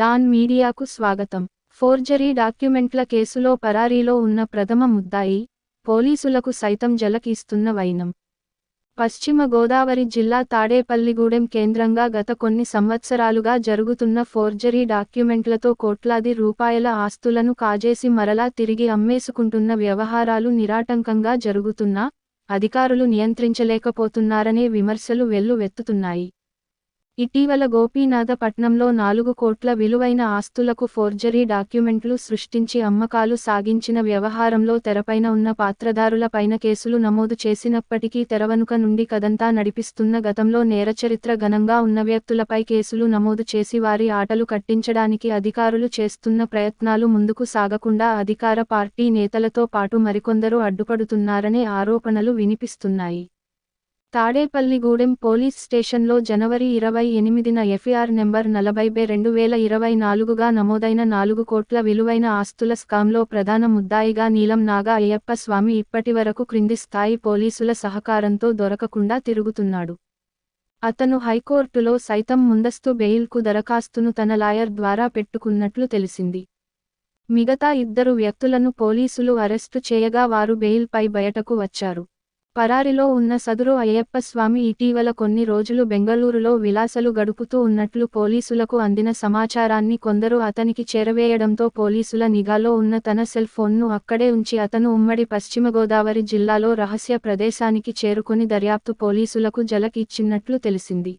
Don మీడియాకు స్వాగతం. Forgery డాక్యుమెంట్ల కేసులో పరారీలో ఉన్న ప్రథమ ముద్దాయి పోలీసులకు సైతం జలకిస్తున్న వైనం. పశ్చిమ గోదావరి జిల్లా తాడేపల్లిగూడెం కేంద్రంగా గత కొన్ని సంవత్సరాలుగా జరుగుతున్న ఫోర్జరీ డాక్యుమెంట్లతో కోట్లాది రూపాయల ఆస్తులను కాజేసి మరలా తిరిగి అమ్మేసుకుంటున్న వ్యవహారాలు నిరాటంకంగా జరుగుతున్నా అధికారులు నియంత్రించలేకపోతున్నారనే విమర్శలు వెల్లువెత్తుతున్నాయి. ఇటీవల గోపీనాథపట్నంలో నాలుగు కోట్ల విలువైన ఆస్తులకు ఫోర్జరీ డాక్యుమెంట్లు సృష్టించి అమ్మకాలు సాగించిన వ్యవహారంలో తెరపైన ఉన్న పాత్రధారులపైన కేసులు నమోదు చేసినప్పటికీ తెరవనుక నుండి కదంతా నడిపిస్తున్న గతంలో నేరచరిత్ర ఘనంగా ఉన్న వ్యక్తులపై కేసులు నమోదు చేసి వారి ఆటలు కట్టించడానికి అధికారులు చేస్తున్న ప్రయత్నాలు ముందుకు సాగకుండా అధికార పార్టీ నేతలతో పాటు మరికొందరు అడ్డుపడుతున్నారనే ఆరోపణలు వినిపిస్తున్నాయి. తాడేపల్లిగూడెం పోలీస్ స్టేషన్లో జనవరి ఇరవై ఎనిమిదిన ఎఫ్ఐఆర్ నెంబర్ నలభై బై రెండు వేల ఇరవై నాలుగుగా నమోదైన నాలుగు కోట్ల విలువైన ఆస్తుల స్కామ్లో ప్రధాన ముద్దాయిగా నీలం నాగా అయ్యప్ప స్వామి ఇప్పటివరకు క్రింది స్థాయి పోలీసుల సహకారంతో దొరకకుండా తిరుగుతున్నాడు. అతను హైకోర్టులో సైతం ముందస్తు బెయిల్కు దరఖాస్తును తన లాయర్ ద్వారా పెట్టుకున్నట్లు తెలిసింది. మిగతా ఇద్దరు వ్యక్తులను పోలీసులు అరెస్టు చేయగా వారు బెయిల్పై బయటకు వచ్చారు. పరారిలో ఉన్న సదురు అయ్యప్ప స్వామి ఇటీవల కొన్ని రోజులు బెంగళూరులో విలాసలు గడుపుతూ ఉన్నట్లు పోలీసులకు అందిన సమాచారాన్ని కొందరు అతనికి చేరవేయడంతో పోలీసుల నిఘాలో ఉన్న తన సెల్ ఫోన్ను అక్కడే ఉంచి అతను ఉమ్మడి పశ్చిమ గోదావరి జిల్లాలో రహస్య ప్రదేశానికి చేరుకుని దర్యాప్తు పోలీసులకు జలక్ ఇచ్చినట్లు తెలిసింది.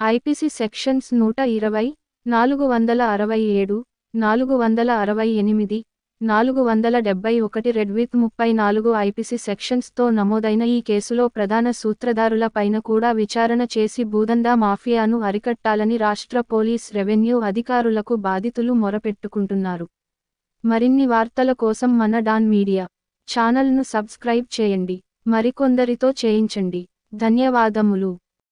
ఐపీసీ సెక్షన్స్ నూట ఇరవై నాలుగు వందల అరవై ఏడు నాలుగు వందల అరవై ఎనిమిది నాలుగు వందల డెబ్బై ఒకటి రెడ్ విత్ ముప్పై నాలుగు ఐపీసీ సెక్షన్స్తో నమోదైన ఈ కేసులో ప్రధాన సూత్రధారుల పైన కూడా విచారణ చేసి భూదందా మాఫియాను అరికట్టాలని రాష్ట్ర పోలీస్ రెవెన్యూ అధికారులకు బాధితులు మొరపెట్టుకుంటున్నారు. మరిన్ని వార్తల కోసం మన డాన్ మీడియా ఛానల్ను సబ్స్క్రైబ్ చేయండి. మరికొందరితో చేయించండి. ధన్యవాదములు.